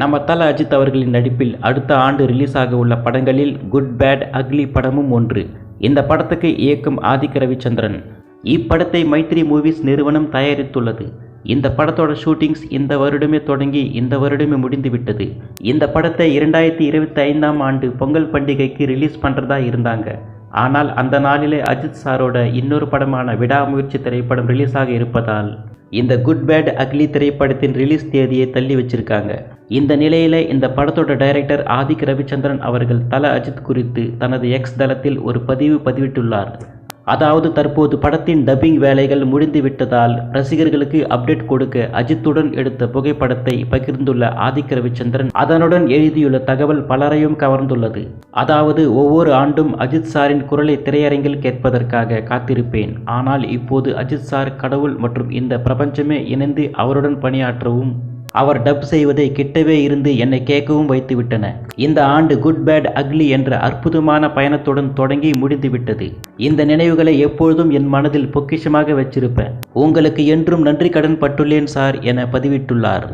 நம்ம தல அஜித் அவர்களின் நடிப்பில் அடுத்த ஆண்டு ரிலீஸ் ஆக உள்ள படங்களில் குட் பேட் அக்லி படமும் ஒன்று. இந்த படத்துக்கு இயக்கும் ஆதிக்க ரவிச்சந்திரன். இப்படத்தை மைத்ரி மூவிஸ் நிறுவனம் தயாரித்துள்ளது. இந்த படத்தோட ஷூட்டிங்ஸ் இந்த வருடமே தொடங்கி இந்த வருடமே முடிந்துவிட்டது. இந்த படத்தை இரண்டாயிரத்தி இருபத்தி ஐந்தாம் ஆண்டு பொங்கல் பண்டிகைக்கு ரிலீஸ் பண்ணுறதா இருந்தாங்க. ஆனால் அந்த நாளிலே அஜித் சாரோட இன்னொரு படமான விடாமுயற்சி திரைப்படம் ரிலீஸ் ஆக இருப்பதால் இந்த குட் பேட் அக்லி திரைப்படத்தின் ரிலீஸ் தேதியை தள்ளி வச்சிருக்காங்க. இந்த நிலையில இந்த படத்தோட டைரக்டர் ஆதிக் ரவிச்சந்திரன் அவர்கள் தல அஜித் குறித்து தனது எக்ஸ் தளத்தில் ஒரு பதிவு பதிவிட்டுள்ளார். அதாவது தற்போது படத்தின் டப்பிங் வேலைகள் முடிந்துவிட்டதால் ரசிகர்களுக்கு அப்டேட் கொடுக்க அஜித்துடன் எடுத்த புகைப்படத்தை பகிர்ந்துள்ள ஆதிக்க ரவிச்சந்திரன் அதனுடன் எழுதியுள்ள தகவல் பலரையும் கவர்ந்துள்ளது. அதாவது ஒவ்வொரு ஆண்டும் அஜித் சாரின் குரலை திரையரங்கில் கேட்பதற்காக காத்திருப்பேன். ஆனால் இப்போது அஜித் சார் கடவுள் மற்றும் இந்த பிரபஞ்சமே இணைந்து அவருடன் பணியாற்றவும் அவர் டப் செய்வதை கிட்டவே இருந்து என்னை கேட்கவும் வைத்துவிட்டன. இந்த ஆண்டு குட் பேட் அக்லி என்ற அற்புதமான பயணத்துடன் தொடங்கி முடிந்துவிட்டது இந்த நினைவுகளை எப்பொழுதும் என் மனதில் பொக்கிஷமாக வச்சிருப்பேன். உங்களுக்கு என்றும் நன்றி கடன் பட்டுள்ளேன் சார் என பதிவிட்டுள்ளார்.